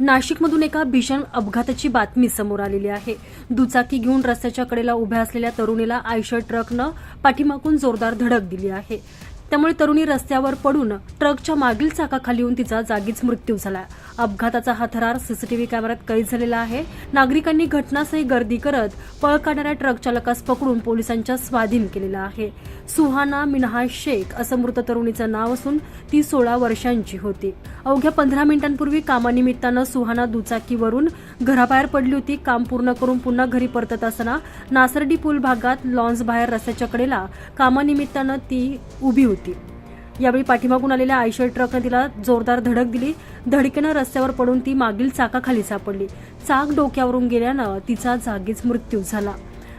नाशिकमधून एका भीषण अपघाताची बातमी समोर आलेली आहे. दुचाकी घेऊन रस्त्याच्या कडेला उभ्या असलेल्या तरुणीला आयशर ट्रकनं पाठीमागून जोरदार धडक दिली आहे. त्यामुळे तरुणी रस्त्यावर पडून ट्रकच्या मागील चाकाखाली येऊन तिचा जागीच मृत्यू झाला. अपघाताचा हा थरार सीसीटीव्ही कॅमेऱ्यात कैद झालेला आहे. नागरिकांनी घटनास्थळी गर्दी करत पळ काढणाऱ्या ट्रक चालकास पकडून पोलिसांच्या स्वाधीन केलेला आहे. सुहाना मिनहा शेख असं मृत तरुणीचं नाव असून ती सोळा वर्षांची होती. अवघ्या पंधरा मिनिटांपूर्वी कामानिमित्तानं सुहाना दुचाकीवरून घराबाहेर पडली होती. काम पूर्ण करून पुन्हा घरी परतत असताना नासर्डी पूल भागात लॉन्स बाहेर रस्त्याच्या कडेला कामानिमित्तानं ती उभी होती. यावेळी पाठीमागून आलेल्या आयशर ट्रकनं तिला जोरदार धडक दिली. धडकेनं रस्त्यावर पडून ती मागील चाकाखाली सापडली. चाक डोक्यावरून गेल्यानं तिचा जागीच मृत्यू झाला.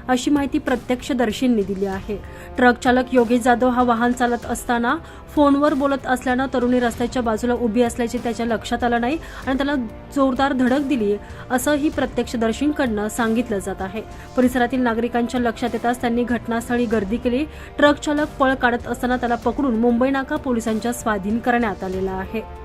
अशी माहिती प्रत्यक्षदर्शींनी दिली आहे. ट्रक चालक योगेश जाधव हा वाहन चालत असताना फोनवर बोलत असल्यानं तरुणी रस्त्याच्या बाजूला उभी असल्याचे त्याच्या लक्षात आलं नाही आणि त्याला जोरदार धडक दिली असंही प्रत्यक्षदर्शींकडनं सांगितलं जात आहे. परिसरातील नागरिकांच्या लक्षात येताच त्यांनी घटनास्थळी गर्दी केली. ट्रक चालक पळ काढत असताना त्याला पकडून मुंबई नाका पोलिसांच्या स्वाधीन करण्यात आलेला आहे.